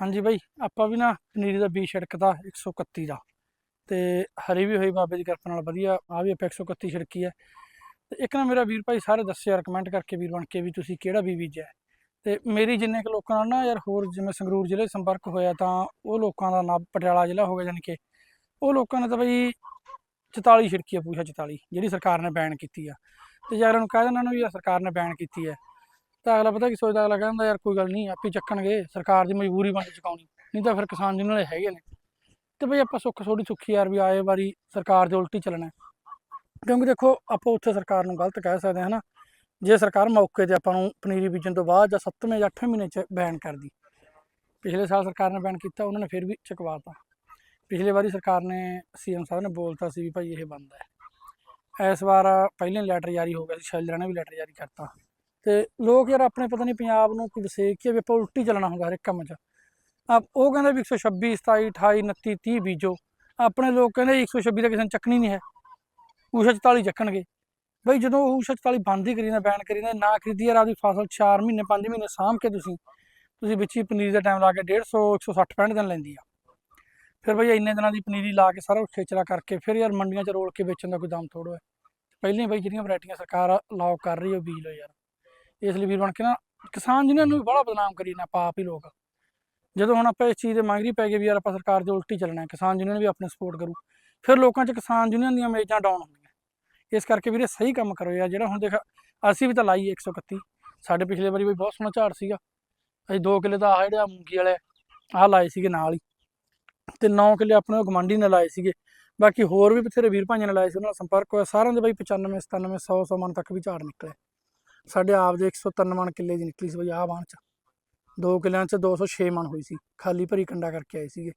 ਹਾਂਜੀ ਬਾਈ, ਆਪਾਂ ਵੀ ਨਾ ਪਨੀਰੀ ਦਾ ਬੀਜ ਛਿੜਕਦਾ 131 ਦਾ ਤੇ ਹਰੀ ਵੀ ਹੋਈ ਬਾਬੇ ਦੀ ਕਿਰਪਾ ਨਾਲ ਵਧੀਆ ਆ ਵੀ ਆਪਾਂ 131 ਛਿੜਕੀ ਹੈ। ਤੇ ਇੱਕ ਨਾ ਮੇਰਾ ਵੀਰ ਭਾਈ ਸਾਰੇ ਦੱਸਿਆ ਯਾਰ ਕਮੈਂਟ ਕਰਕੇ ਵੀਰ ਬਣ ਕੇ ਵੀ ਤੁਸੀਂ ਕਿਹੜਾ ਬੀਜ ਬੀਜਿਆ ਹੈ। ਤੇ ਮੇਰੀ ਜਿੰਨੇ ਕੁ ਲੋਕਾਂ ਨਾਲ ਨਾ ਯਾਰ ਹੋਰ ਜਿਵੇਂ ਸੰਗਰੂਰ ਜ਼ਿਲ੍ਹੇ ਸੰਪਰਕ ਹੋਇਆ ਤਾਂ ਉਹ ਲੋਕਾਂ ਦਾ ਨਾਮ ਪਟਿਆਲਾ ਜ਼ਿਲ੍ਹਾ ਹੋ ਗਿਆ ਜਾਣੀ ਕਿ ਉਹ ਲੋਕਾਂ ਨੇ ਤਾਂ ਬਈ 44 ਛਿੜਕੀ ਆ ਪੂਛਾ 44 ਜਿਹੜੀ ਸਰਕਾਰ ਨੇ ਬੈਨ ਕੀਤੀ ਆ। ਤੇ ਯਾਰ ਉਹਨੂੰ ਕਹਿ ਦਿੰਦਾ ਨਾ ਵੀ ਯਾਰ ਸਰਕਾਰ ਨੇ ਬੈਨ ਕੀਤੀ ਹੈ। ਤਾਂ ਅਗਲਾ ਪਤਾ ਕੀ ਸੋਚਦਾ, ਅਗਲਾ ਕਹਿੰਦਾ ਯਾਰ ਕੋਈ ਗੱਲ ਨਹੀਂ, ਆਪੇ ਚੱਕਣਗੇ, ਸਰਕਾਰ ਦੀ ਮਜਬੂਰੀ ਬਣ ਚੁਕਾਉਣੀ। ਨਹੀਂ ਤਾਂ ਫਿਰ ਕਿਸਾਨ ਜਿਹਨਾਂ ਵਾਲੇ ਹੈਗੇ ਨੇ। ਤੇ ਬਈ ਆਪਾਂ ਸੁੱਖ ਥੋੜੀ ਸੁੱਖੀ ਯਾਰ ਵੀ ਆਏ ਵਾਰੀ ਸਰਕਾਰ ਦੇ ਉਲਟੀ ਚੱਲਣਾ ਕਿਉਂਕਿ ਦੇਖੋ, ਆਪਾਂ ਉੱਥੇ ਸਰਕਾਰ ਨੂੰ ਗਲਤ ਕਹਿ ਸਕਦੇ ਹਾਂ ਹਨਾ ਜੇ ਸਰਕਾਰ ਮੌਕੇ ਤੇ ਆਪਾਂ ਨੂੰ ਪਨੀਰੀ ਬੀਜਣ ਤੋਂ ਬਾਅਦ ਜਾਂ 7ਵੇਂ ਜਾਂ 8ਵੇਂ ਮਹੀਨੇ ਚ ਬੈਨ ਕਰਦੀ। ਪਿਛਲੇ ਸਾਲ ਸਰਕਾਰ ਨੇ ਬੈਨ ਕੀਤਾ, ਉਹਨਾਂ ਨੇ ਫਿਰ ਵੀ ਚੁਕਵਾਤਾ। ਪਿਛਲੇ ਵਾਰੀ ਸਰਕਾਰ ਨੇ ਸੀਐਮ ਸਾਹਿਬ ਨੇ ਬੋਲਤਾ ਸੀ ਵੀ ਭਾਈ ਇਹ ਬੰਦ ਹੈ। ਇਸ ਵਾਰ ਪਹਿਲੇ ਲੈਟਰ ਜਾਰੀ ਹੋ ਗਿਆ ਸੀ ਸ਼ੈਲਰਾਂ ਨੇ ਵੀ ਲੈਟਰ ਜਾਰੀ ਕਰਤਾ। ਤੇ ਲੋਕ ਯਾਰ ਆਪਣੇ ਪਤਾ ਨਹੀਂ ਪੰਜਾਬ ਨੂੰ ਕੋਈ ਵਸੇਕ ਕੀ ਵੀ ਆਪਾਂ ਉਲਟੀ ਚੱਲਣਾ ਹੁੰਦਾ ਹਰ ਇੱਕ ਕੰਮ 'ਚ। ਆਪ ਉਹ ਕਹਿੰਦੇ ਵੀ 126 27 28 29 30 ਬੀਜੋ। ਆਪਣੇ ਲੋਕ ਕਹਿੰਦੇ 126 ਦਾ ਕਿਸੇ ਨੂੰ ਚੱਕਣੀ ਨਹੀਂ ਹੈ। ਊਸ਼ਾ 44 ਚੱਕਣਗੇ। ਬਈ ਜਦੋਂ ਊਸ਼ਾ 44 ਬੰਦ ਹੀ ਕਰੀ ਨਾ ਬੈਨ ਕਰੀ ਨਾ ਨਾ ਖਰੀਦੀ ਯਾਰ ਆਪਦੀ ਫਸਲ 4 ਮਹੀਨੇ 5 ਮਹੀਨੇ ਸਾਂਭ ਕੇ ਤੁਸੀਂ ਤੁਸੀਂ ਵਿੱਚ ਹੀ ਪਨੀਰੀ ਦਾ ਟਾਈਮ ਲਾ ਕੇ 150 160 65 ਦਿਨ ਲੈਂਦੀ ਆ। ਫਿਰ ਬਈ ਇੰਨੇ ਦਿਨਾਂ ਦੀ ਪਨੀਰੀ ਲਾ ਕੇ ਸਾਰਾ ਕੁਛ ਖੇਚਲਾ ਕਰਕੇ ਫਿਰ ਯਾਰ ਮੰਡੀਆਂ 'ਚ ਰੋਲ ਕੇ ਵੇਚਣ ਦਾ ਕੋਈ ਦਮ ਥੋੜੋ ਹੈ। ਪਹਿਲਾਂ ਹੀ ਬਈ ਜਿਹੜੀਆਂ ਵੈਰਾਈਟੀਆਂ ਸਰਕਾਰ ਲਾਓ ਕਰ ਰਹੀ ਹੈ ਬੀਜ ਲਓ ਯਾਰ। ਇਸ ਲਈ ਵੀਰ ਬਣ ਕੇ ਨਾ ਕਿਸਾਨ ਜਿਹਨਾਂ ਨੂੰ ਵੀ ਬੜਾ ਬਦਨਾਮ ਕਰੀ ਨਾ ਪਾਪ ਹੀ ਲੋਕ। ਜਦੋਂ ਹੁਣ ਆਪਾਂ ਇਸ ਚੀਜ਼ ਦੇ ਮੰਗਰੀ ਪੈ ਗਏ ਵੀ ਯਾਰ ਆਪਾਂ ਸਰਕਾਰ ਦੇ ਉਲਟੀ ਚੱਲਣਾ ਕਿਸਾਨ ਯੂਨੀਅਨ ਵੀ ਆਪਣੇ ਸਪੋਰਟ ਕਰੂ ਫਿਰ ਲੋਕਾਂ 'ਚ ਕਿਸਾਨ ਯੂਨੀਅਨ ਦੀਆਂ ਮੇਜਾਂ ਡਾਊਨ ਹੁੰਦੀਆਂ ਇਸ ਕਰਕੇ ਵੀਰੇ ਸਹੀ ਕੰਮ ਕਰੋ ਯਾਰ ਜਿਹੜਾ ਹੁਣ ਦੇਖ ਅਸੀਂ ਵੀ ਤਾਂ ਲਾਈ 131 ਸਾਡੇ ਪਿਛਲੇ ਵਾਰੀ ਵੀ ਬਹੁਤ ਸੋਹਣਾ ਝਾੜ ਸੀਗਾ। ਅਸੀਂ 2 ਕਿੱਲੇ ਦਾ ਆਹ ਜਿਹੜਾ ਮੂੰਗੀ ਵਾਲੇ ਆਹ ਲਾਏ ਸੀਗੇ ਨਾਲ ਹੀ। ਤੇ 9 ਕਿੱਲੇ ਆਪਣੇ ਗਮੰਡੀ ਨੇ ਲਾਏ ਸੀਗੇ। ਬਾਕੀ ਹੋਰ ਵੀ ਬਥੇਰੇ ਵੀਰ ਭਾਈਆਂ ਨੇ ਲਾਏ ਸੀ ਉਹਨਾਂ ਨਾਲ ਸੰਪਰਕ ਹੋਇਆ। ਸਾਰਿਆਂ ਦੇ ਬਾਈ 95 97 100 100 ਮਣ ਤੱਕ ਵੀ ਝਾੜ ਨਿਕਲੇ ਸਾਡੇ ਆਪ ਦੇ 103 ਮਣ ਕਿੱਲੇ ਦੀ ਨਿਕਲੀ ਸੀ ਬਈ ਆਹ ਬਾਣ ਚ। ਦੋ ਕਿੱਲਿਆਂ ਚ 206 ਮਣ ਹੋਈ ਸੀ। ਖਾਲੀ ਭਰੀ ਕੰਡਾ ਕਰਕੇ ਆਏ ਸੀਗੇ।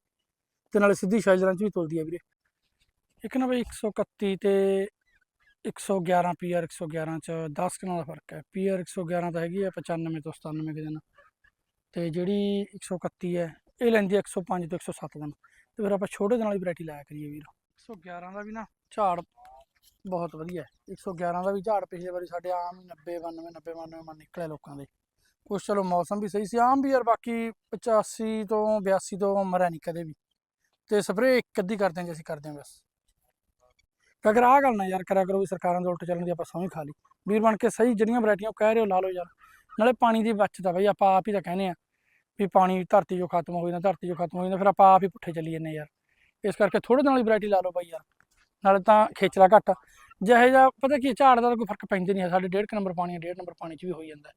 ਤੇ ਨਾਲੇ ਸਿੱਧੀ ਸ਼ਾਇਲਰਾਂ ਚ ਵੀ ਤੁਲਦੀ ਆ ਵੀਰੇ। ਇੱਕ ਨਾ ਬਈ 131 ਤੇ 111 ਪੀਆਰ 111 ਚ 10 ਕਿਲੋ ਦਾ ਫ਼ਰਕ ਹੈ। ਪੀਆਰ 111 ਤਾਂ ਹੈਗੀ ਹੈ 95 ਤੋਂ 97 ਦੇ ਦਿਨ। ਤੇ ਜਿਹੜੀ 131 ਹੈ, ਇਹ ਲੈਂਦੀ ਹੈ 105 ਤੋਂ 107 ਦਿਨ। ਤੇ ਫਿਰ ਆਪਾਂ ਛੋਟੇ ਦਿਨ ਵਾਲੀ ਵੈਰਾਈਟੀ ਲਾਇਆ ਕਰੀਏ ਵੀਰ। 111 ਦਾ ਵੀ ਨਾ ਝਾੜ ਬਹੁਤ ਵਧੀਆ ਹੈ। 111 ਦਾ ਵੀ ਝਾੜ ਪਿਛਲੇ ਵਾਰੀ ਸਾਡੇ ਆਮ ਹੀ 90 92 90 92 ਮਨ ਨਿਕਲਿਆ ਲੋਕਾਂ ਦੇ। ਕੁਛ ਚਲੋ ਮੌਸਮ ਵੀ ਸਹੀ ਸੀ। ਆਮ ਵੀ ਯਾਰ ਬਾਕੀ 85 ਤੋਂ 82 ਤੋਂ ਮਰਿਆ ਨਹੀਂ ਕਦੇ ਵੀ। ਤੇ ਸਪਰੇ ਇੱਕ ਅੱਧੀ ਕਰਦੇ ਹਾਂ ਜੇ ਅਸੀਂ ਕਰਦੇ ਹਾਂ ਬਸ। ਅਗਰ ਆਹ ਗੱਲ ਨਾ ਯਾਰ ਕਰਿਆ ਕਰੋ ਵੀ ਸਰਕਾਰਾਂ ਦੇ ਉਲਟ ਚੱਲਣ ਦੀ ਆਪਾਂ ਸਹੁੰ ਹੀ ਖਾ ਲਈ। ਵੀਰ ਬਣ ਕੇ ਸਹੀ ਜਿਹੜੀਆਂ ਵੈਰਾਈਟੀਆਂ ਉਹ ਕਹਿ ਰਹੇ ਹੋ, ਲਾ ਲਓ ਯਾਰ। ਨਾਲੇ ਪਾਣੀ ਦੀ ਬਚਤ ਆ ਬਈ, ਆਪਾਂ ਆਪ ਹੀ ਤਾਂ ਕਹਿੰਦੇ ਆ ਵੀ ਪਾਣੀ ਧਰਤੀ 'ਚੋਂ ਖਤਮ ਹੋ ਜਾਂਦਾ, ਧਰਤੀ 'ਚੋਂ ਖਤਮ ਹੋ ਜਾਂਦਾ, ਫਿਰ ਆਪਾਂ ਆਪ ਹੀ ਪੁੱਠੇ ਚੱਲੀ ਜੰਨੇ ਯਾਰ। ਇਸ ਕਰਕੇ ਥੋੜੇ ਨਾਲ ਹੀ ਵੈਰਾਈਟੀ ਲਾ ਲਓ ਬਾਈ ਯਾਰ। ਨਾਲੇ ਤਾਂ ਖੇਚਲਾ ਘੱਟ ਜਿਹੇ ਜਿਹਾ ਪਤਾ ਕੀ ਹੈ, ਝਾੜ ਦਾ ਤਾਂ ਕੋਈ ਫ਼ਰਕ ਪੈਂਦਾ ਨਹੀਂ ਹੈ ਸਾਡੇ 1.5 ਨੰਬਰ ਪਾਣੀ 1.5 ਨੰਬਰ ਪਾਣੀ 'ਚ ਵੀ ਹੋਈ ਜਾਂਦਾ। ਹੈ।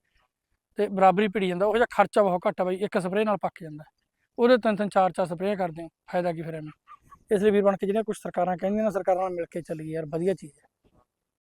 ਤੇ ਬਰਾਬਰੀ ਭਿੜੀ ਜਾਂਦਾ ਉਹ ਜਿਹਾ ਖਰਚਾ ਬਹੁਤ ਘੱਟ ਆ ਬਾਈ ਇੱਕ ਸਪਰੇਅ ਨਾਲ ਪੱਕ ਜਾਂਦਾ। ਉਹਦੇ ਤਿੰਨ ਤਿੰਨ ਚਾਰ ਚਾਰ ਸਪਰੇਅ ਕਰਦੇ ਹੋ ਫਾਇਦਾ ਕੀ ਫਿਰ ਐਵੇਂ ਇਸ ਲਈ ਵੀਰ ਬਣ ਕੇ ਜਿਹੜੀਆਂ ਕੁਝ ਸਰਕਾਰਾਂ ਕਹਿੰਦੀਆਂ ਨਾ ਸਰਕਾਰਾਂ ਨਾਲ ਮਿਲ ਕੇ ਚੱਲੀ ਯਾਰ ਵਧੀਆ ਚੀਜ਼ ਹੈ